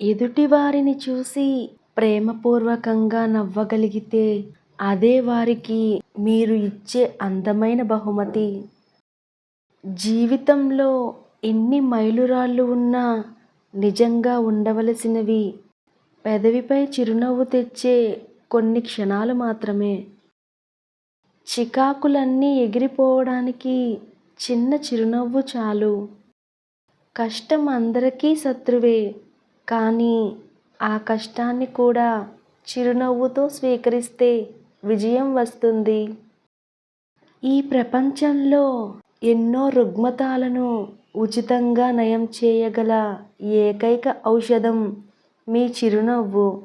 ఎదుటివారిని చూసి ప్రేమపూర్వకంగా నవ్వగలిగితే అదే వారికి మీరు ఇచ్చే అందమైన బహుమతి. జీవితంలో ఎన్ని మైలురాళ్ళు ఉన్నా నిజంగా ఉండవలసినవి. పెదవిపై చిరునవ్వు తెచ్చే కొన్ని క్షణాలు మాత్రమే. చికాకులన్నీ ఎగిరిపోవడానికి చిన్న చిరునవ్వు చాలు. కష్టం అందరికీ శత్రువే. కానీ ఆ కష్టాన్ని కూడా చిరునవ్వుతో స్వీకరిస్తే విజయం వస్తుంది. ఈ ప్రపంచంలో ఎన్నో రుగ్మతలను ఉచితంగా నయం చేయగల ఏకైక ఔషధం మీ చిరునవ్వు.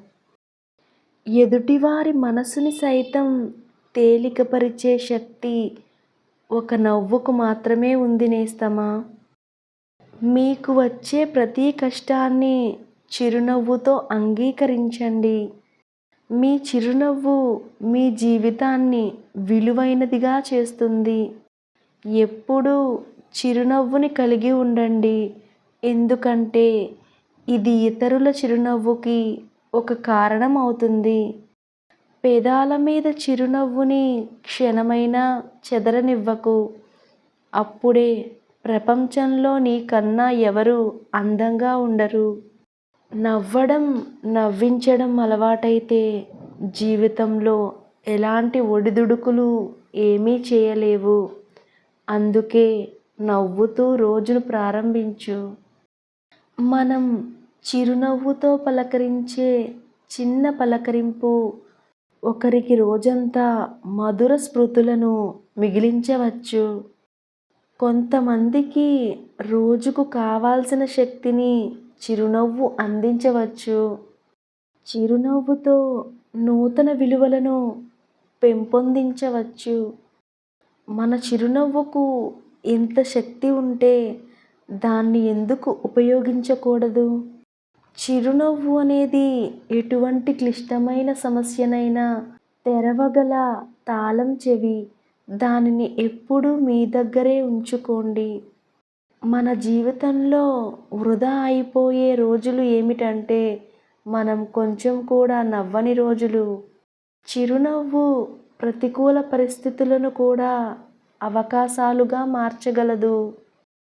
ఎదుటివారి మనసుని సైతం తేలికపరిచే శక్తి ఒక నవ్వుకు మాత్రమే ఉంది నేస్తమా? మీకు వచ్చే ప్రతి కష్టాన్ని చిరునవ్వుతో అంగీకరించండి. మీ చిరునవ్వు మీ జీవితాన్ని విలువైనదిగా చేస్తుంది. ఎప్పుడూ చిరునవ్వుని కలిగి ఉండండి. ఎందుకంటే ఇది ఇతరుల చిరునవ్వుకి ఒక కారణం అవుతుంది పెదాల మీద చిరునవ్వుని క్షణమైనా చెదరనివ్వకు. అప్పుడే ప్రపంచంలో నీకన్నా ఎవరు అందంగా ఉండరు. నవ్వడం నవ్వించడం అలవాటైతే జీవితంలో ఎలాంటి ఒడిదుడుకులు ఏమీ చేయలేవు. అందుకే నవ్వుతూ రోజును ప్రారంభించు. మనం చిరునవ్వుతో పలకరించే చిన్న పలకరింపు ఒకరికి రోజంతా మధుర స్మృతులను మిగిలించవచ్చు. కొంతమందికి రోజుకు కావాల్సిన శక్తిని చిరునవ్వు అందించవచ్చు. చిరునవ్వుతో నూతన విలువలను పెంపొందించవచ్చు. మన చిరునవ్వుకు ఎంత శక్తి ఉంటే దాన్ని ఎందుకు ఉపయోగించకూడదు? చిరునవ్వు అనేది ఎటువంటి క్లిష్టమైన సమస్యనైనా తెరవగల తాళం చెవి. దానిని ఎప్పుడూ మీ దగ్గరే ఉంచుకోండి. మన జీవితంలో వృధా అయిపోయే రోజులు ఏమిటంటే మనం కొంచెం కూడా నవ్వని రోజులు. చిరునవ్వు ప్రతికూల పరిస్థితులను కూడా అవకాశాలుగా మార్చగలదు.